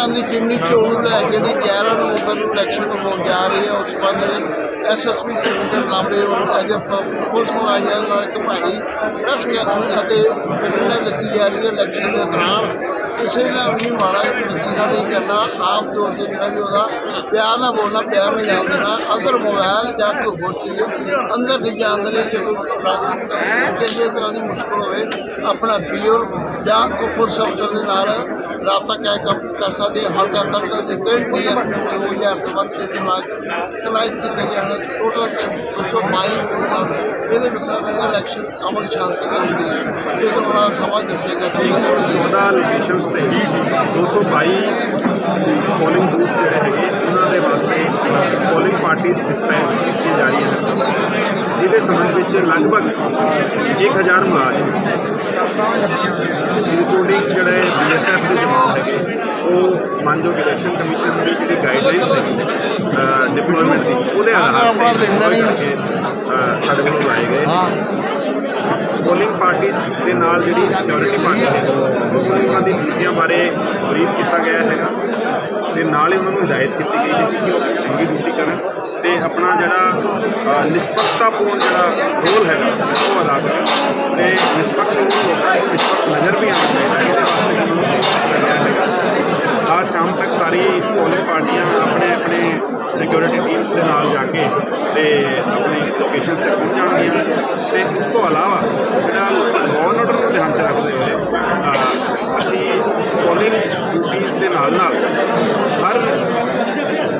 ਪਾਕਿਸਤਾਨ ਦੀ ਜਿਮਨੀ ਚੋਣ ਲੈ ਕੇ ਜਿਹੜੀ 11 ਨਵੰਬਰ ਨੂੰ ਇਲੈਕਸ਼ਨ ਹੋਣ ਜਾ ਰਹੀ ਹੈ, ਉਸ ਸੰਬੰਧ ਐਸਐਸਪੀ ਸੁਰਿੰਦਰ ਲਾਂਬੇ ਨੂੰ ਅੱਜ ਪੁਲਿਸ ਮੁਲਾਜ਼ਮਾਂ ਨਾਲ ਇੱਕ ਭਾਰੀ ਪ੍ਰੈਸ ਕਾਨਫਰੰਸ ਅਤੇ ਨਿਰਣਾ ਦਿੱਤੀ ਜਾ ਰਹੀ ਹੈ ਇਲੈਕਸ਼ਨ ਦੇ ਦੌਰਾਨ। ਕਿਸੇ ਨੇ ਵੀ ਮਾੜਾ ਨਤੀਜਾ ਨਹੀਂ ਕਰਨਾ ਆਪ ਤੌਰ ਤੇ ਜਿਹੜਾ ਵੀ ਉਹਦਾ ਪਿਆਰ ਨਾਲ ਬੋਲਣਾ, ਪਿਆਰ ਨਾਲ ਜਾਣ ਦੇਣਾ ਅਦਰ ਮੋਬਾਈਲ ਜਾਂ ਕੋਈ ਹੋਰ ਚੀਜ਼ ਅੰਦਰ ਨਹੀਂ ਜਾਣ ਦੇਣੀ, ਜੇ ਕੋਈ ਕਿਸੇ ਤਰ੍ਹਾਂ ਦੀ ਮੁਸ਼ਕਲ ਹੋਵੇ, ਆਪਣਾ ਬੀਓਰ ਜਾਂ ਕੋਈ ਪੁਲਿਸ ਅਫਸਰ ਦੇ ਨਾਲ ਰਾਬਤਾ ਕਾਇ ਕਰ ਸਕਦੇ ਹਾਂ। ਹਲਕਾ ਦਰਦ ਦੇ ਤਿੰਨ ਡੀਐਸਪੀ 2000 ਤੋਂ ਵੱਧ ਦੇ ਨਾਲ ਕਨਾਇਤ ਕੀਤੇ ਜਾਣ ਟੋਟਲ 222 ਵੋਟਾਂ ਇਹਦੇ ਵਿੱਚ ਇਲੈਕਸ਼ਨ ਅਮਨ ਸ਼ਾਂਤੀ ਨਾਲ ਹੁੰਦੀ ਹੈ ਇਹ ਤੋਂ ਬੜਾ ਸਮਾਂ ਦੱਸੇਗਾ 114 ਲੋਕੇਸ਼ਨਸ ਤੇ 222 ਪੋਲਿੰਗ ਬੂਥ ਜਿਹੜੇ ਹੈਗੇ ਉਹਨਾਂ ਦੇ ਵਾਸਤੇ ਪੋਲਿੰਗ ਪਾਰਟੀਆਂ ਡਿਸਪੈਚ ਕੀਤੀ ਜਾ ਰਹੀ ਹੈ ਜਿਹਦੇ ਸੰਬੰਧ ਵਿੱਚ ਲਗਭਗ 1000 ਮੁਲਾਜ਼ਮ ਇਨਕਲੂਡਿੰਗ ਜਿਹੜੇ ਬੀਐਸਐਫ ਦੇ ਜਵਾਨ ਹੈਗੇ ਉਹ ਮਾਨਯੋਗ ਇਲੈਕਸ਼ਨ ਕਮਿਸ਼ਨ ਦੀ ਜਿਹੜੀ ਗਾਈਡਲਾਈਨਸ ਹੈਗੀ ਡਿਪਲੋਇਮੈਂਟ ਦੀ ਉਹਦੇ ਆਧਾਰ ਤੇ deploy ਕਰਕੇ ਅਹ, ਸਾਡੇ ਕੋਲ ਲਾਏ ਗਏ ਪੋਲਿੰਗ ਪਾਰਟੀਜ਼ ਦੇ ਨਾਲ ਜਿਹੜੀ ਸਿਕਿਉਰਿਟੀ ਪਾਰਟੀ ਹੈ ਉਹਨਾਂ ਦੀ ਡਿਊਟੀਆਂ ਬਾਰੇ ਬਰੀਫ ਕੀਤਾ ਗਿਆ ਹੈਗਾ। ਤੇ ਨਾਲ ਹੀ ਉਹਨਾਂ ਨੂੰ ਹਦਾਇਤ ਕੀਤੀ ਗਈ ਹੈ ਕਿ ਉਹ ਆਪਣੀ ਚੰਗੀ ਡਿਊਟੀ ਕਰਨ ਤੇ ਆਪਣਾ ਜਿਹੜਾ ਅ, ਨਿਸ਼ਪਕਸ਼ਤਾਪੂਰਨ ਜਿਹੜਾ ਰੋਲ ਹੈਗਾ ਉਹ ਅਦਾ ਕਰਨ। ਤੇ ਨਿਸ਼ਪਕਸ਼ ਰੋਲ ਲੋਕਾਂ ਨੂੰ ਨਿਸ਼ਪਕਸ਼ ਨਜ਼ਰ ਵੀ ਆਉਣਾ ਚਾਹੀਦਾ ਹੈ ਇਹਦੇ ਵਾਸਤੇ ਵੀ ਉਹਨਾਂ ਨੂੰ ਕੀਤਾ ਗਿਆ ਹੈਗਾ। ਅੱਜ ਸ਼ਾਮ ਤੱਕ ਸਾਰੀ ਪੋਲਿੰਗ ਪਾਰਟੀਆਂ ਆਪਣੇ ਆਪਣੇ ਸਿਕਿਉਰਿਟੀ ਟੀਮਸ ਦੇ ਨਾਲ ਜਾ ਕੇ ਤੇ ਆਪਣੀ ਲੋਕੇਸ਼ਨਸ ਤੇ ਪਹੁੰਚ ਜਾਣਗੀਆਂ। ਤੇ ਉਸ ਤੋਂ ਇਲਾਵਾ ਜਿਹੜਾ ਲਾਅ ਐਂਡ ਆਰਡਰ ਨੂੰ ਧਿਆਨ ਚ ਰੱਖਦੇ ਹੋਏ ਅਸੀਂ ਪੋਲਿੰਗ ਡਿਊਟੀਆਂ ਦੇ ਨਾਲ ਨਾਲ ਹਰ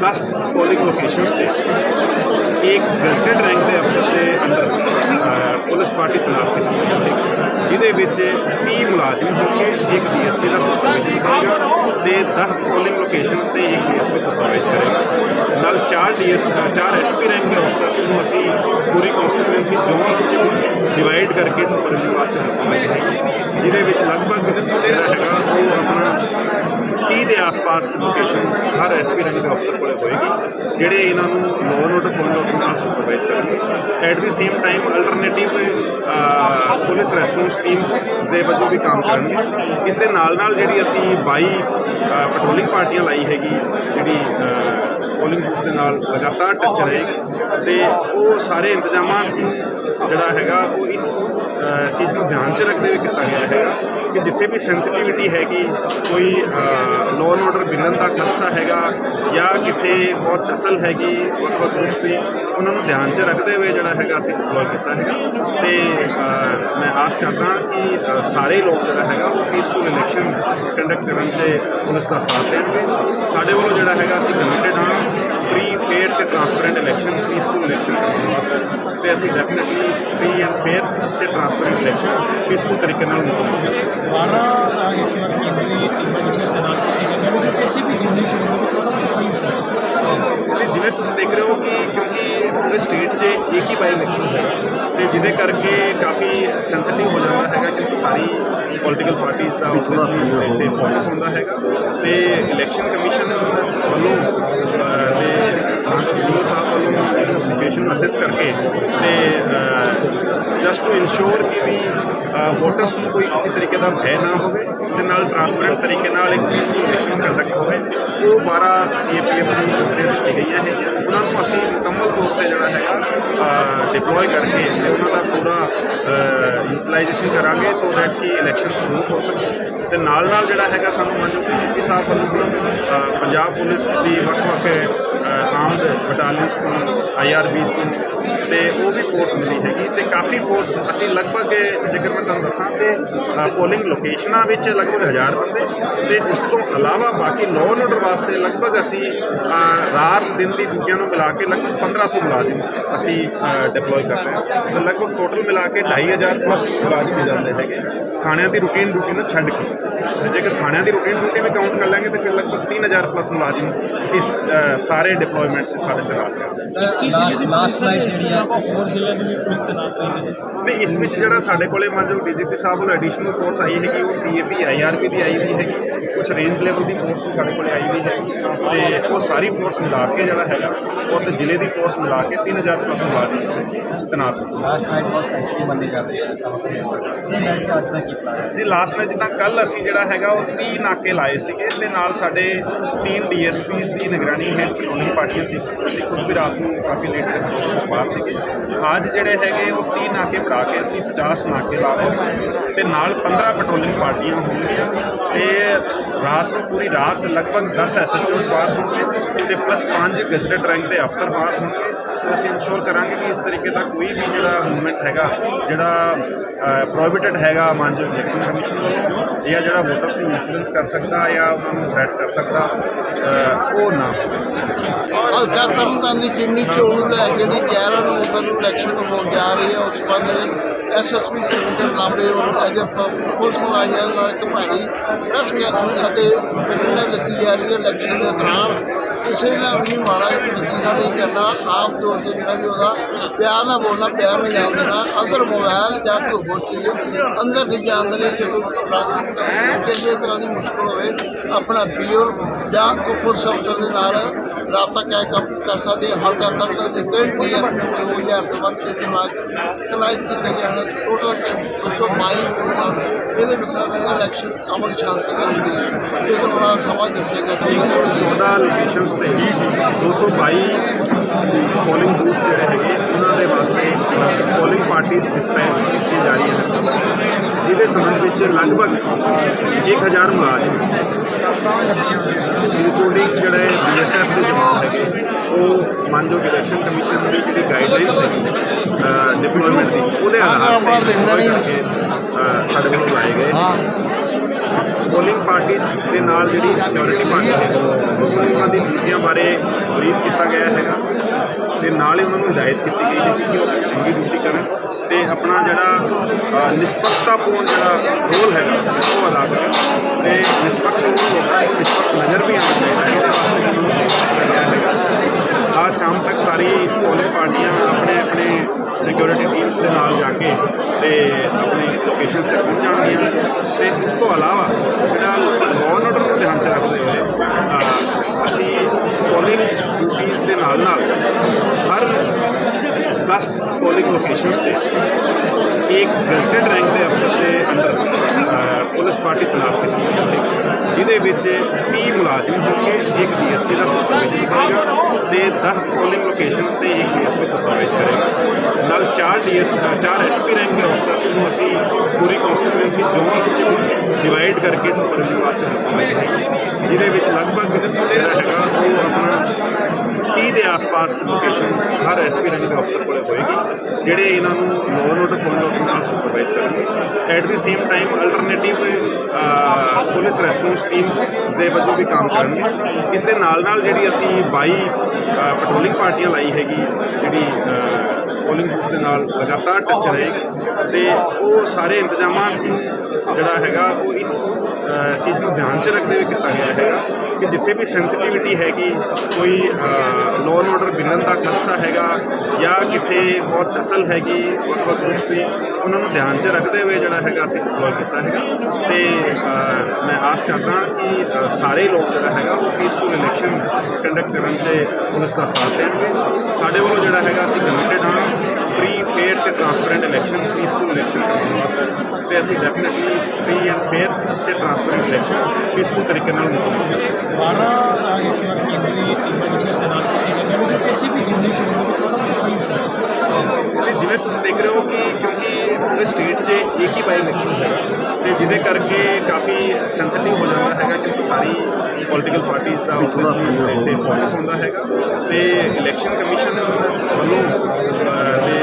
10 ਪੋਲਿੰਗ ਲੋਕੇਸ਼ਨਸ ਤੇ ਇੱਕ ਗਜ਼ਟਡ ਰੈਂਕ ਦੇ ਅਫਸਰ ਦੇ ਅੰਦਰ ਪੁਲਿਸ ਪਾਰਟੀ ਤੈਨਾਤ ਕੀਤੀ ਗਈ ਹੈ। ਜਿਹਦੇ ਵਿੱਚ 30 ਮੁਲਾਜ਼ਮ ਹੋਣਗੇ, ਇੱਕ ਡੀਐਸਪੀ ਦਾ ਸੁਪਰਵਾਈਜ਼ਰ ਹੋਏਗਾ ਤੇ 10 ਪੋਲਿੰਗ ਲੋਕੇਸ਼ਨਸ ਤੇ ਇੱਕ ਡੀਐਸਪੀ ਸੁਪਰਵਾਈਜ਼ ਕਰੇਗਾ। ਨਾਲ 4 ਡੀਐਸ 4 ਐਸਪੀ ਰੈਂਕ ਦੇ ਅਫਸਰਸ ਨੂੰ ਅਸੀਂ ਪੂਰੀ ਕਨਸਟੀਟੂਐਂਸੀ ਜ਼ੋਨਸ ਦੇ ਵਿੱਚ ਡਿਵਾਈਡ ਕਰਕੇ ਸੁਪਰਵਾਈਜ਼ਰ ਵਾਸਤੇ ਦਿੱਤੀ ਹੈ। ਜਿਹਦੇ ਵਿੱਚ ਲਗਭਗ ਜਿਹੜਾ ਹੈਗਾ, ਉਹ ਆਪਣਾ 30 ਦੇ ਆਸ-ਪਾਸ ਲੋਕੇਸ਼ਨ ਹਰ ਐਸਪੀ ਰੈਂਕ ਦੇ ਅਫਸਰ ਕੋਲੇ ਹੋਏਗੀ, ਜਿਹੜੇ ਇਹਨਾਂ ਨੂੰ law and order point of ਨਾਲ ਸੁਪਰਵਾਈਜ਼ ਕਰਨਗੇ। At the same time alternative police response teams ਦੇ ਵਜੋਂ ਵੀ ਕੰਮ ਕਰਨਗੇ। ਇਸ ਦੇ ਨਾਲ ਨਾਲ ਜਿਹੜੀ ਅਸੀਂ 22 ਪੈਟਰੋਲਿੰਗ ਪਾਰਟੀਆਂ ਲਾਈ ਹੈਗੀ, ਜਿਹੜੀ ਪੋਲਿੰਗ ਬੂਥ ਦੇ ਨਾਲ ਲਗਾਤਾਰ ਟੱਚ ਰਹੇਗੀ, ਤੇ ਉਹ ਸਾਰੇ ਇੰਤਜ਼ਾਮਾਂ ਜਿਹੜਾ ਹੈਗਾ, ਉਹ ਇਸ ਚੀਜ਼ ਨੂੰ ਧਿਆਨ 'ਚ ਰੱਖਦੇ ਹੋਏ ਕੀਤਾ ਗਿਆ ਹੈਗਾ ਕਿ ਜਿੱਥੇ ਵੀ ਸੈਂਸਿਟੀਵਿਟੀ ਹੈਗੀ, ਕੋਈ ਲਾਅ ਐਂਡ ਆਰਡਰ ਵਿਗੜਨ ਦਾ ਖਦਸ਼ਾ ਹੈਗਾ ਜਾਂ ਕਿਤੇ ਬਹੁਤ ਅਸਲ ਹੈਗੀ ਵੱਖ ਵੱਖ ਗਰੁੱਪਸ ਦੀ, ਉਹਨਾਂ ਨੂੰ ਧਿਆਨ 'ਚ ਰੱਖਦੇ ਹੋਏ ਜਿਹੜਾ ਹੈਗਾ ਅਸੀਂ ਡਿਪਲੋਏ ਕੀਤਾ ਹੈਗਾ। ਤੇ ਮੈਂ ਆਸ ਕਰਦਾ ਕਿ ਸਾਰੇ ਲੋਕ ਜਿਹੜਾ ਹੈਗਾ, ਉਹ ਪੀਸਫੁਲ ਇਲੈਕਸ਼ਨ ਕੰਡਕਟ ਕਰਨ 'ਚ ਪੁਲਿਸ ਦਾ ਸਾਥ ਦੇਣਗੇ। ਸਾਡੇ ਵੱਲੋਂ ਜਿਹੜਾ ਹੈਗਾ ਅਸੀਂ ਕਮਿਟਡ ਹਾਂ ਫ੍ਰੀ ਫੇਅਰ ਤੇ ਟਰਾਂਸਪੇਰੈਂਟ ਇਲੈਕਸ਼ਨ ਇਲੈਕਸ਼ਨ ਕਰਨ ਵਾਸਤੇ। ਤੇ ਅਸੀਂ ਡੈਫੀਨਿਟਲੀ ਫ੍ਰੀ ਐਂਡ ਫੇਅਰ ਤੇ ਟਰਾਂਸਪੇਰੈਂਟ ਇਲੈਕਸ਼ਨ ਪੀਸਫੁਲ ਤਰੀਕੇ ਨਾਲ ਮੁਕੰਮਲ ਕਰਾਂਗੇ ਇਸ ਵਾਰ ਕੇਂਦਰੀ ਟੀਮਾਂ ਜਿਹੜੀਆਂ ਤੈਨਾਤ ਕੀਤੀਆਂ ਗਈਆਂ ਨੇ ਕਿਸੇ ਵੀ ਜ਼ਿੰਦਗੀ ਸ਼ੁਰੂ ਵਿੱਚ ਸਭ ਪੁਆਇੰਟਸ ਤੇ ਜਿਵੇਂ ਤੁਸੀਂ ਦੇਖ ਰਹੇ ਹੋ ਕਿ ਕਿਉਂਕਿ ਪੂਰੇ ਸਟੇਟ 'ਚ ਇੱਕ ਹੀ ਬਾਈ ਇਲੈਕਸ਼ਨ ਹੈ ਤੇ ਜਿਹਦੇ ਕਰਕੇ ਕਾਫੀ ਸੈਂਸਿਟਿਵ ਹੋ ਜਾਂਦਾ ਹੈਗਾ ਕਿਉਂਕਿ ਸਾਰੀ ਪੋਲੀਟੀਕਲ ਪਾਰਟੀਆਂ ਦਾ ਇੱਥੇ ਫੋਕਸ ਹੁੰਦਾ ਹੈਗਾ। ਤੇ ਇਲੈਕਸ਼ਨ ਕਮਿਸ਼ਨ ਵੱਲੋਂ ਤੇ ਮਾਨਕ ਸੀਓ ਸਾਹਿਬ ਵੱਲੋਂ ਇਹਨੂੰ ਸਿਚੁਏਸ਼ਨ ਅਸੈਸ ਕਰਕੇ ਤੇ ਜਸਟ ਟੂ ਇਨਸ਼ੋਰ ਕਿ ਵੀ ਵੋਟਰਸ ਨੂੰ ਕੋਈ ਕਿਸੇ ਤਰੀਕੇ ਦਾ ਭੈ ਨਾ ਹੋਵੇ ਤੇ ਨਾਲ ਟਰਾਂਸਪੇਰੈਂਟ ਤਰੀਕੇ ਨਾਲ ਇੱਕ ਪੀਸਫੁਲ ਇਲੈਕਸ਼ਨ ਕੰਡਕਟ ਹੋਵੇ। ਉਹ 12 ਸੀਏਪੀਐਫ ਦੀ ਨੌਕਰੀਆਂ ਦਿੱਤੀ ਗਈਆਂ ਹੈ ਉਹਨਾਂ ਨੂੰ ਅਸੀਂ ਮੁਕੰਮਲ ਤੌਰ ਤੇ ਜਿਹੜਾ ਹੈਗਾ ਡਿਪਲੋਏ ਕਰਕੇ ਤੇ ਉਹਨਾਂ ਦਾ ਪੂਰਾ ਯੂਟਿਲਾਈਜੇਸ਼ਨ ਕਰਾਂਗੇ ਸੋ ਦੈਟ ਕਿ ਇਲੈਕਸ਼ਨ ਸਮੂਥ ਹੋ ਸਕੇ। ਤੇ ਨਾਲ ਨਾਲ ਜਿਹੜਾ ਹੈਗਾ, ਸਾਨੂੰ ਮੰਨੋ ਕਿ ਜੀ ਸਾਹਿਬ ਵੱਲੋਂ ਪੰਜਾਬ ਪੁਲਿਸ ਦੀ ਵੱਖ-ਵੱਖ ਆਰਮਡ ਬਟਾਲੀਅਨਸ ਤੋਂ ਆਈਆਰਬੀਸ ਤੋਂ, ਤੇ ਉਹ ਵੀ ਫੋਰਸ ਮਿਲੀ ਹੈਗੀ। ਤੇ ਕਾਫੀ ਫੋਰਸ ਅਸੀਂ ਲਗਭਗ ਜੇਕਰ ਮੈਂ ਤੁਹਾਨੂੰ ਦੱਸਾਂ ਤੇ ਪੋਲਿੰਗ ਲੋਕੇਸ਼ਨਾਂ ਵਿੱਚ ਲਗਭਗ 1000 ਬੰਦੇ। ਤੇ ਉਸ ਤੋਂ ਇਲਾਵਾ ਬਾਕੀ ਲਾਅ ਐਂਡ ਆਰਡਰ ਵਾਸਤੇ ਲਗਭਗ ਅਸੀਂ ਰਾਤ ਦਿਨ ਦੀ ਡਿਊਟੀਆਂ ਨੂੰ ਮਿਲਾ ਕੇ ਲਗਭਗ 1500 ਮੁਲਾਜ਼ਮ ਅਸੀਂ ਡਿਪਲੋਏ ਕਰ ਰਹੇ ਹਾਂ। ਤੇ ਲਗਭਗ ਟੋਟਲ ਮਿਲਾ ਕੇ 2500 ਪਲੱਸ ਮੁਲਾਜ਼ਮ ਮਿਲ ਜਾਂਦੇ ਹੈਗੇ। ਥਾਣਿਆਂ ਦੀ ਰੂਟੀਨ ਡਿਊਟੀ ਨੂੰ ਛੱਡ ਕੇ। ਤੇ ਜੇਕਰ ਥਾਣਿਆਂ ਦੀ ਰੂਟੀਨ ਡਿਊਟੀ ਵੀ ਕਾਊਂਟ ਕਰ ਲਾਂਗੇ? ਤੇ ਫਿਰ ਲਗਭਗ 3000 ਪਲੱਸ ਮੁਲਾਜ਼ਮ ਇਸ ਸਾਰੇ ਡਿਪਲੋਇਮੈਂਟ 'ਚ ਸਾਡੇ ਤੈਨਾਤ ਹੈ ਲਾਸਟ ਨਾਈਟ ਜਿਹੜੀ ਆ ਹੋਰ ਜ਼ਿਲ੍ਹਿਆਂ ਦੀ ਵੀ ਪੁਲਿਸ ਤੈਨਾਤ ਰਹੀ ਹੈ ਨਹੀਂ ਇਸ ਵਿੱਚ ਜਿਹੜਾ ਸਾਡੇ ਕੋਲੇ ਮਾਨਯੋਗ ਡੀਜੀਪੀ ਸਾਹਿਬ ਵੱਲੋਂ ਐਡੀਸ਼ਨਲ ਫੋਰਸ ਆਈ ਹੈਗੀ ਉਹ ਪੀਏਪੀ ਆਈਆਰਪੀ ਦੀ ਆਈ ਵੀ ਹੈਗੀ ਕੁਝ ਰੇਂਜ ਲੈਵਲ ਦੀ ਫੋਰਸ ਵੀ ਸਾਡੇ ਕੋਲੇ ਆਈ ਵੀ ਹੈਗੀ ਤੇ ਉਹ ਸਾਰੀ ਫੋਰਸ ਮਿਲਾ ਕੇ ਜਿਹੜਾ ਹੈਗਾ ਉਹ ਤੇ ਜ਼ਿਲ੍ਹੇ ਦੀ ਫੋਰਸ ਮਿਲਾ ਕੇ 3000 ਪਲੱਸ ਮੁਲਾਜ਼ਮ ਤੈਨਾਤ ਲਾਸਟ ਨਾਈਟ ਬਹੁਤ ਸੈਂਸਿਟਿਵ ਮੰਨੇ ਜਾਂਦੇ ਆ ਸਭ ਤੋਂ ਇਸ ਨਾਈਟ ਦਾ ਅੱਜ ਦਾ ਕੀ ਪਲਾਨ ਹੈ ਜੀ ਲਾਸਟ ਨੇ ਜਿੱਦਾਂ ਕੱਲ ਅਸੀਂ ਜਿਹੜਾ ਹੈਗਾ, ਉਹ 30 ਨਾਕੇ ਲਾਏ ਸੀਗੇ। ਤੇ ਨਾਲ ਸਾਡੇ ਤਿੰਨ ਡੀਐਸਪੀਸ ਦੀ ਨਿਗਰਾਨੀ ਹੈ ਪੈਟਰੋਲਿੰਗ ਪਾਰਟੀਆਂ ਸੀ। ਅਸੀਂ ਖੁਦ ਵੀ ਰਾਤ ਨੂੰ ਕਾਫੀ ਲੇਟ ਤੱਕ ਬਾਹਰ ਸੀਗੇ। ਅੱਜ ਜਿਹੜੇ ਹੈਗੇ, ਉਹ 30 ਨਾਕੇ ਬਣਾ ਕੇ ਅਸੀਂ 50 ਨਾਕੇ ਲਾ ਕੇ ਤੇ ਨਾਲ 15 ਪੈਟਰੋਲਿੰਗ ਪਾਰਟੀਆਂ ਹੋਣਗੀਆਂ। ਤੇ ਰਾਤ ਨੂੰ ਪੂਰੀ ਰਾਤ ਲਗਭਗ 10 ਐਸਐਚਓ ਬਾਹਰ ਹੋਣਗੇ ਤੇ ਪਲੱਸ 5 ਗਜਟਡ ਰੈਂਕ ਦੇ ਅਫਸਰ ਬਾਹਰ ਹੋਣਗੇ। ਤੇ ਅਸੀਂ ਇਨਸ਼ੋਰ ਕਰਾਂਗੇ ਕਿ ਇਸ ਤਰੀਕੇ ਦਾ ਕੋਈ ਵੀ ਜਿਹੜਾ ਮੂਵਮੈਂਟ ਹੈਗਾ, ਜਿਹੜਾ ਪ੍ਰੋਹਿਬਿਟਡ ਹੈਗਾ ਮਾਨਯੋਗ ਇਲੈਕਸ਼ਨ ਕਮਿਸ਼ਨ ਵੱਲੋਂ, ਜਾਂ ਜਿਹੜਾ ਵੋਟਰਸ ਨੂੰ ਇਨਫਲੂਐਂਸ ਕਰ ਸਕਦਾ ਜਾਂ ਉਹਨਾਂ ਨੂੰ ਥ੍ਰੈਟ ਕਰ ਸਕਦਾ ਉਹ ਨਾ ਹੋਵੇ ਹਲਕਾ ਤਰਨਤਾਰਨ ਦੀ ਚਿਮਨੀ ਚੋਣ ਲੈ ਜਿਹੜੀ 11 ਨਵੰਬਰ ਨੂੰ ਇਲੈਕਸ਼ਨ ਹੋਣ ਜਾ ਰਹੀ ਹੈ, ਉਸ ਸੰਬੰਧ ਐਸਐਸਪੀ ਸੁਰਿੰਦਰ ਲਾਂਬੇ ਨੂੰ ਅੱਜ ਪ- ਪੁਲਿਸ ਮੁਲਾਜ਼ਮਾਂ ਨਾਲ ਇੱਕ ਭਾਰੀ ਪ੍ਰੈਸ ਕਾਨਫਰੰਸ ਅਤੇ ਪ੍ਰੇਰਣਾ ਦਿੱਤੀ ਜਾ ਰਹੀ ਹੈ ਇਲੈਕਸ਼ਨ ਦੇ ਦੌਰਾਨ। ਕਿਸੇ ਨਾਲ ਵੀ ਮਾੜਾ ਨਤੀਜਾ ਨਹੀਂ ਕਰਨਾ। ਆਪ ਤੌਰ ਤੇ ਜਿਹੜਾ ਵੀ ਉਹਦਾ ਪਿਆਰ ਨਾਲ ਬੋਲਣਾ, ਪਿਆਰ ਨਾਲ ਜਾਣ ਦੇਣਾ ਅੰਦਰ ਮੋਬਾਈਲ ਜਾਂ ਕੋਈ ਹੋਰ ਚੀਜ਼ ਅੰਦਰ ਨਹੀਂ ਜਾਣ ਦੇਣੀ ਜੇ ਕੋਈ ਕਿਸੇ ਤਰ੍ਹਾਂ ਦੀ ਮੁਸ਼ਕਲ ਹੋਵੇ, ਆਪਣਾ ਬੀਓਰ ਜਾਂ ਕੋਈ ਪੁਲਿਸ ਅਫਸਰ ਦੇ ਨਾਲ ਰਾਬਤਾ ਕਹਿ ਕਰ ਸਕਦੇ ਹਾਂ। ਹਲਕਾ ਤੱਕ ਦੇ ਤਿੰਨ ਡੀਐਸਪੀ 2000 ਤੋਂ ਵੱਧ ਜਿਹੜੇ ਨਾਲ ਕਨਾਇਤ ਕੀਤੇ ਹਨ ਟੋਟਲ 222 ਵੋਟਾਂ ਇਹਦੇ ਵਿੱਚ ਇਲੈਕਸ਼ਨ ਅਮਨ ਸ਼ਾਂਤੀ ਨਾਲ ਹੁੰਦੀ ਹੈ ਇਹ ਤੋਂ ਬੜਾ ਸਮਾਂ ਦੱਸੇਗਾ 114 ਲੋਕੇਸ਼ਨਸ ਤੇ 222 ਪੋਲਿੰਗ ਬੂਥ ਜਿਹੜੇ ਹੈਗੇ, ਉਹਨਾਂ ਦੇ ਵਾਸਤੇ ਪੋਲਿੰਗ ਪਾਰਟੀਆਂ ਡਿਸਪੈਚ ਕੀਤੀ ਜਾ ਰਹੀਆਂ ਹਨ ਜਿਹਦੇ ਸੰਬੰਧ ਵਿੱਚ ਲਗਭਗ 1000 ਮੁਲਾਜ਼ਮ ਇਨਕਲੂਡਿੰਗ ਜਿਹੜੇ ਬੀਐਸਐਫ ਦੇ ਜਵਾਨ ਹੈਗੇ ਉਹ ਮਾਨਯੋਗ ਇਲੈਕਸ਼ਨ ਕਮਿਸ਼ਨ ਦੀ ਜਿਹੜੀ ਗਾਈਡਲਾਈਨਸ ਹੈਗੀ ਡਿਪਲੋਇਮੈਂਟ ਦੀ ਉਹਦੇ ਆਧਾਰ ਤੇ ਸਾਡੇ ਵੱਲੋਂ ਲਾਏ ਗਏ। ਪੋਲਿੰਗ ਪਾਰਟੀਆਂ ਦੇ ਨਾਲ ਜਿਹੜੀ ਸਿਕਿਉਰਿਟੀ ਪਾਰਟੀ ਹੈ ਉਹਨਾਂ ਦੀ ਡਿਊਟੀਆਂ ਬਾਰੇ ਬਰੀਫ ਕੀਤਾ ਗਿਆ ਹੈਗਾ। ਤੇ ਨਾਲ ਹੀ ਉਹਨਾਂ ਨੂੰ ਹਦਾਇਤ ਕੀਤੀ ਗਈ ਹੈ ਕਿ ਉਹ ਆਪਣੀ ਚੰਗੀ ਡਿਊਟੀ ਕਰਨ ਤੇ ਆਪਣਾ ਜਿਹੜਾ ਨਿਸ਼ਪਕਸ਼ਤਾਪੂਰਨ ਜਿਹੜਾ ਰੋਲ ਹੈਗਾ, ਉਹ ਅਦਾ ਕਰਨ ਤੇ ਨਿਸ਼ਪਕਸ਼ ਰੋਲ ਲੋਕਾਂ ਨੂੰ ਨਿਸ਼ਪਕਸ਼ ਨਜ਼ਰ ਵੀ ਆਉਣਾ ਚਾਹੀਦਾ ਹੈ, ਇਹਦੇ ਵਾਸਤੇ ਉਹਨਾਂ ਨੂੰ ਕੀਤਾ ਗਿਆ ਹੈਗਾ। ਅੱਜ ਸ਼ਾਮ ਤੱਕ ਸਾਰੀ ਪੋਲਿੰਗ ਪਾਰਟੀਆਂ ਆਪਣੇ ਆਪਣੇ ਸਿਕਿਉਰਿਟੀ ਟੀਮਸ ਦੇ ਨਾਲ ਜਾ ਕੇ ਤੇ ਆਪਣੇ ਲੋਕੇਸ਼ਨਸ ਤੇ ਪਹੁੰਚ ਜਾਣਗੀਆਂ ਤੇ ਉਸ ਤੋਂ ਇਲਾਵਾ ਜਿਹੜਾ ਲਾਅ ਐਂਡ ਆਰਡਰ ਨੂੰ ਧਿਆਨ ਚ ਰੱਖਦੇ ਹੋਏ ਅਸੀਂ ਪੋਲਿੰਗ ਡਿਊਟੀਆਂ ਦੇ ਨਾਲ ਨਾਲ 10 ਪੋਲਿੰਗ ਲੋਕੇਸ਼ਨਸ ਤੇ ਇੱਕ ਗਜ਼ਟਡ ਰੈਂਕ ਦੇ ਅਫਸਰ ਦੇ ਅੰਦਰ ਪੁਲਿਸ ਪਾਰਟੀ ਤੈਨਾਤ ਕੀਤੀ ਗਈ ਹੈ। ਜਿਹਦੇ ਵਿੱਚ 30 ਮੁਲਾਜ਼ਮ ਹੋਣਗੇ, ਇੱਕ ਡੀਐਸਪੀ ਦਾ ਸੁਪਰਵਾਈਜ਼ਰ ਕਰੇਗਾ ਤੇ 10 ਪੋਲਿੰਗ ਲੋਕੇਸ਼ਨਸ ਤੇ ਇੱਕ ਡੀਐਸਪੀ ਸੁਪਰਵਾਈਜ਼ ਕਰੇਗਾ ਨਾਲ 4 ਡੀਐਸ 4 ਐਸਪੀ ਰੈਂਕ ਦੇ ਅਫਸਰਸ ਨੂੰ ਅਸੀਂ ਪੂਰੀ ਕਨਸਟੀਟੂਐਂਸੀ ਜ਼ੋਨਸ ਵਿੱਚ ਵਿੱਚ ਡਿਵਾਈਡ ਕਰਕੇ ਸੁਪਰਵਾਈਜ਼ਰ ਵਾਸਤੇ ਦਿੱਤਾ ਗਈ ਹੈ। ਜਿਹਦੇ ਵਿੱਚ ਲਗਭਗ ਜਿਹੜਾ ਹੈਗਾ ਉਹ ਆਪਣਾ 30 ਦੇ ਆਸ-ਪਾਸ ਲੋਕੇਸ਼ਨ ਹਰ ਐਸਪੀ ਰੈਂਕ ਦੇ ਅਫਸਰ ਕੋਲੇ ਹੋਏਗੀ, ਜਿਹੜੇ ਇਹਨਾਂ ਨੂੰ law and order point of ਨਾਲ ਸੁਪਰਵਾਈਜ਼ ਕਰਨਗੇ। At the same time alternative police response teams ਦੇ ਵਜੋਂ ਵੀ ਕੰਮ ਕਰਨਗੇ। ਇਸ ਦੇ ਨਾਲ ਨਾਲ ਜਿਹੜੀ ਅਸੀਂ 22 ਪੈਟਰੋਲਿੰਗ ਪਾਰਟੀਆਂ ਲਾਈ ਹੈਗੀ, ਜਿਹੜੀ ਪੋਲਿੰਗ ਬੂਥ ਦੇ ਨਾਲ ਲਗਾਤਾਰ ਟੱਚ ਰਹੇਗੀ ਤੇ ਉਹ ਸਾਰੇ ਇੰਤਜ਼ਾਮਾਂ ਨੂੰ ਜਿਹੜਾ ਹੈਗਾ, ਉਹ ਇਸ ਚੀਜ਼ ਨੂੰ ਧਿਆਨ 'ਚ ਰੱਖਦੇ ਹੋਏ ਕੀਤਾ ਗਿਆ ਹੈਗਾ। ਕਿ ਜਿੱਥੇ ਵੀ ਸੈਂਸਿਟੀਵਿਟੀ ਹੈਗੀ, ਕੋਈ ਲਾਅ ਐਂਡ ਆਰਡਰ ਵਿਗੜਨ ਦਾ ਖਦਸ਼ਾ ਹੈਗਾ ਜਾਂ ਕਿਤੇ ਬਹੁਤ ਅਸਲ ਹੈਗੀ ਵੱਖ ਵੱਖ ਗਰੁੱਪਸ ਦੀ ਉਹਨਾਂ ਨੂੰ ਧਿਆਨ 'ਚ ਰੱਖਦੇ ਹੋਏ ਜਿਹੜਾ ਹੈਗਾ ਅਸੀਂ ਡਿਪਲੋਏ ਕੀਤਾ ਹੈਗਾ। ਤੇ ਮੈਂ ਆਸ ਕਰਦਾ ਕਿ ਸਾਰੇ ਲੋਕ ਜਿਹੜਾ ਹੈਗਾ ਉਹ ਪੀਸਫੁਲ ਇਲੈਕਸ਼ਨ ਕੰਡਕਟ ਕਰਨ 'ਚ ਪੁਲਿਸ ਦਾ ਸਾਥ ਦੇਣਗੇ। ਸਾਡੇ ਵੱਲੋਂ ਜਿਹੜਾ ਹੈਗਾ ਅਸੀਂ ਕਮਿਟਡ ਹਾਂ ਫ੍ਰੀ ਫੇਅਰ ਤੇ ਟ੍ਰਾਂਸਪੇਰੈਂਟ ਇਲੈਕਸ਼ਨ ਪੀਸਫੁਲ ਇਲੈਕਸ਼ਨ ਕਰਾਉਣ ਵਾਸਤੇ। ਤੇ ਅਸੀਂ ਡੈਫੀਨਿਟਲੀ ਫ੍ਰੀ ਐਂਡ ਫੇਅਰ ਤੇ ਟ੍ਰਾਂਸਪੇਰੈਂਟ ਇਲੈਕਸ਼ਨ ਪੀਸਫੁਲ ਤਰੀਕੇ ਨਾਲ ਕਰਾਂਗੇ 12 ਇਸ ਵਾਰ ਕੇਂਦਰੀ ਟੀਮਾਂ ਜਿਹੜੀਆਂ ਤੈਨਾਤ ਕੀਤੀਆਂ ਗਈਆਂ ਨੇ ਕਿਸੇ ਵੀ ਜ਼ਿੰਦਗੀ ਸ਼ੁਰੂ ਵਿੱਚ ਸਭ ਤੋਂ ਪਹਿਲੀ ਸਟੈਪ ਤੇ ਜਿਵੇਂ ਤੁਸੀਂ ਦੇਖ ਰਹੇ ਹੋ ਕਿ ਪੂਰੇ ਸਟੇਟ 'ਚ ਇੱਕ ਹੀ ਬਾਈ ਇਲੈਕਸ਼ਨ ਹੈ ਤੇ ਜਿਹਦੇ ਕਰਕੇ ਕਾਫੀ ਸੈਂਸਿਟਿਵ ਹੋ ਜਾਂਦਾ ਹੈਗਾ ਕਿਉਂਕਿ ਸਾਰੀ ਪੋਲੀਟੀਕਲ ਪਾਰਟੀਆਂ ਦਾ ਆਬਵੀਅਸਲੀ ਇੱਥੇ ਫੋਕਸ ਹੁੰਦਾ ਹੈਗਾ। ਤੇ ਇਲੈਕਸ਼ਨ ਕਮਿਸ਼ਨ ਵੱਲੋਂ ਤੇ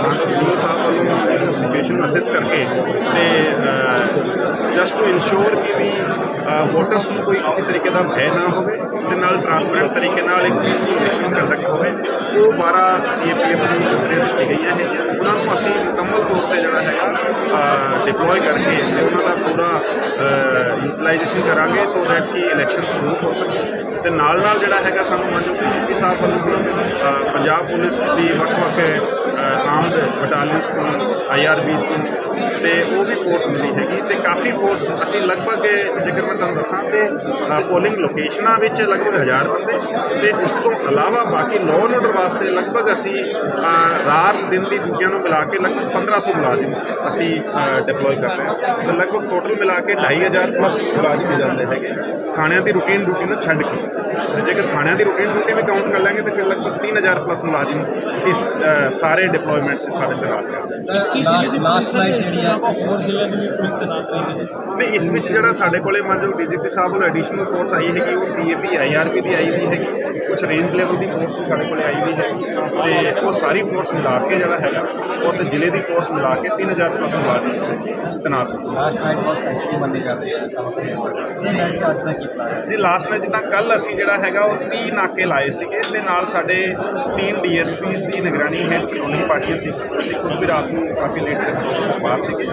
ਮਾਨਕ ਸੀਓ ਸਾਹਿਬ ਵੱਲੋਂ ਇਹਨੂੰ ਸਿਚੁਏਸ਼ਨ ਅਸੈਸ ਕਰਕੇ ਤੇ ਜਸਟ ਟੂ ਇਨਸ਼ੋਰ ਕਿ ਵੀ ਵੋਟਰਸ ਨੂੰ ਕੋਈ ਕਿਸੇ ਤਰੀਕੇ ਦਾ ਭੈ ਨਾ ਹੋਵੇ ਤੇ ਨਾਲ ਟ੍ਰਾਂਸਪੇਰੈਂਟ ਤਰੀਕੇ ਨਾਲ ਇੱਕ ਪੀਸਫੁਲ ਇਲੈਕਸ਼ਨ ਕੰਡਕਟ ਹੋਵੇ ਉਹ 12 ਸੀਏਪੀਐਫ ਨੂੰ ਨੌਕਰੀਆਂ ਦਿੱਤੀ ਗਈਆਂ ਹੈ ਉਹਨਾਂ ਨੂੰ ਅਸੀਂ ਮੁਕੰਮਲ ਤੌਰ ਤੇ ਜਿਹੜਾ ਹੈਗਾ ਡਿਪਲੋਏ ਕਰਕੇ ਤੇ ਉਹਨਾਂ ਦਾ ਪੂਰਾ ਯੂਟਿਲਾਈਜੇਸ਼ਨ ਕਰਾਂਗੇ ਸੋ ਦੈਟ ਕਿ ਇਲੈਕਸ਼ਨ ਸਮੂਥ ਹੋ ਸਕੇ ਤੇ ਨਾਲ ਨਾਲ ਜਿਹੜਾ ਹੈਗਾ ਸਾਨੂੰ ਮੰਨ ਲਓ ਡੀਜੀਪੀ ਸਾਹਿਬ ਵੱਲੋਂ ਅ, ਪੰਜਾਬ ਪੁਲਿਸ ਦੀ ਵੱਖ-ਵੱਖ ਆਰਮਡ ਬਟਾਲੀਅਨਸ ਤੋਂ ਆਈਆਰਬੀਸ ਤੋਂ ਤੇ ਉਹ ਵੀ ਫੋਰਸ ਮਿਲੀ ਹੈਗੀ, ਤੇ ਕਾਫੀ ਫੋਰਸ ਅਸੀਂ ਲਗਭਗ ਜੇਕਰ ਮੈਂ ਤੁਹਾਨੂੰ ਦੱਸਾਂ ਤੇ ਪੋਲਿੰਗ ਲੋਕੇਸ਼ਨਾਂ ਵਿੱਚ ਲਗਭਗ 1000 ਬੰਦੇ ਤੇ ਉਸ ਤੋਂ ਇਲਾਵਾ ਬਾਕੀ ਲਾਅ ਐਂਡ ਆਰਡਰ ਵਾਸਤੇ ਲਗਭਗ ਅਸੀਂ ਰਾਤ ਦਿਨ ਦੀ ਡਿਊਟੀਆਂ ਨੂੰ ਮਿਲਾ ਕੇ ਲਗਭਗ 1500 ਮੁਲਾਜ਼ਮ ਅਸੀਂ ਡਿਪਲੋਏ ਕਰ ਰਹੇ ਹਾਂ। ਤੇ ਲਗਭਗ ਟੋਟਲ ਮਿਲਾ ਕੇ 2500 ਪਲੱਸ ਮੁਲਾਜ਼ਮ ਹੋ ਜਾਂਦੇ ਹੈਗੇ। ਥਾਣਿਆਂ ਦੀ ਰੂਟੀਨ ਡਿਊਟੀ ਨੂੰ ਛੱਡ ਕੇ। ਤੇ ਜੇਕਰ ਥਾਣਿਆਂ ਦੀ ਰੂਟੀਨ ਡਿਊਟੀ ਵੀ ਕਾਊਂਟ ਕਰ ਲਾਂਗੇ ਤੇ ਫਿਰ ਲਗਭਗ 3000 ਪਲੱਸ ਮੁਲਾਜ਼ਮ ਇਸ ਸਾਰੇ ਡਿਪਲੋਇਮੈਂਟ 'ਚ ਸਾਡੇ ਤੇ ਨਾਲ ਹੈ ਕੀ ਜ਼ਿਲ੍ਹੇ ਦੀ ਲਾਸਟ ਲਾਈਟ ਜਿਹੜੀ ਹੈ ਹੋਰ ਜ਼ਿਲ੍ਹਿਆਂ ਦੀ ਵੀ ਪੁਲਿਸ ਤੈਨਾਤ ਰਹੇਗੀ ਜੀ ਨਹੀਂ ਇਸ ਵਿੱਚ ਜਿਹੜਾ ਸਾਡੇ ਕੋਲੇ ਮਾਨਯੋਗ ਡੀਜੀਪੀ ਸਾਹਿਬ ਵੱਲੋਂ ਐਡੀਸ਼ਨਲ ਫੋਰਸ ਆਈ ਹੈਗੀ ਉਹ ਪੀਏਪੀ ਆਈਆਰਪੀ ਦੀ ਆਈ ਵੀ ਹੈਗੀ। ਕੁਝ ਰੇਂਜ ਲੈਵਲ ਦੀ ਫੋਰਸ ਵੀ ਸਾਡੇ ਕੋਲੇ ਆਈ ਵੀ ਹੈ ਤੇ ਉਹ ਸਾਰੀ ਫੋਰਸ ਮਿਲਾ ਕੇ ਜਿਹੜਾ ਹੈਗਾ ਉਹ ਤੇ ਜ਼ਿਲ੍ਹੇ ਦੀ ਫੋਰਸ ਮਿਲਾ ਕੇ 3000 ਪਲੱਸ ਮੁਲਾਜ਼ਮ ਤੈਨਾਤ। ਲਾਸਟ ਨਾਈਟ ਬਹੁਤ ਸੈਂਸਿਟਿਵ ਮੰਨੀ ਜਾਂਦੀ ਹੈ ਪਲਾਨ ਹੈ? ਜੀ ਲਾਸਟ ਨੇ ਜਿੱਦਾਂ ਕੱਲ ਅਸੀਂ ਜਿਹੜਾ ਹੈਗਾ ਉਹ 30 ਨਾਕੇ ਲਾਏ ਸੀਗੇ ਤੇ ਨਾਲ ਸਾਡੇ ਤਿੰਨ ਡੀਐਸਪੀਸ ਦੀ ਨਿਗਰਾਨੀ ਹੇਠ ਪੈਟਰੋਲਿੰਗ ਪਾਰਟੀਆਂ ਸੀ। ਅਸੀਂ ਖੁਦ ਵੀ ਰਾਤ ਨੂੰ ਕਾਫੀ ਲੇਟ ਤੱਕ ਪੈਟਰੋਲਿੰਗ ਬਾਹਰ ਸੀਗੇ।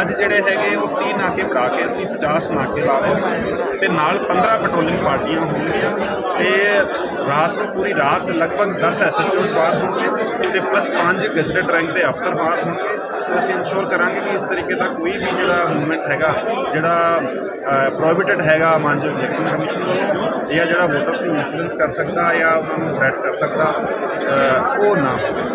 ਅੱਜ ਜਿਹੜੇ ਹੈਗੇ ਉਹ 30 ਨਾਕੇ ਬਣਾ ਕੇ ਅਸੀਂ 50 ਨਾਕੇ ਲਾ ਕੇ ਤੇ ਨਾਲ 15 ਪੈਟਰੋਲਿੰਗ ਪਾਰਟੀਆਂ ਹੋਣਗੀਆਂ। ਤੇ ਰਾਤ ਨੂੰ ਪੂਰੀ ਰਾਤ ਲਗਭਗ 10 ਐਸਐਚਓ ਬਾਹਰ ਹੋਣਗੇ। ਤੇ ਪਲੱਸ 5 ਗਜਟਡ ਰੈਂਕ ਦੇ ਅਫਸਰ ਬਾਹਰ ਹੋਣਗੇ। ਅਸੀਂ ਇਨਸ਼ੋਰ ਕਰਾਂਗੇ ਕਿ ਇਸ ਤਰੀਕੇ ਦਾ ਕੋਈ ਵੀ ਜਿਹੜਾ ਮੂਵਮੈਂਟ ਹੈਗਾ ਜਿਹੜਾ ਪ੍ਰੋਹਿਬਿਟਡ ਹੈਗਾ ਮਾਨਯੋਗ ਇਲੈਕਸ਼ਨ ਕਮਿਸ਼ਨ ਵੱਲੋਂ ਜਾਂ ਜਿਹੜਾ ਵੋਟਰਸ ਨੂੰ ਇਨਫਲੂਐਂਸ ਕਰ ਸਕਦਾ ਜਾਂ ਉਹਨਾਂ ਨੂੰ ਥ੍ਰੈਟ ਕਰ ਸਕਦਾ ਅ, ਉਹ ਨਾ ਹੋਵੇ।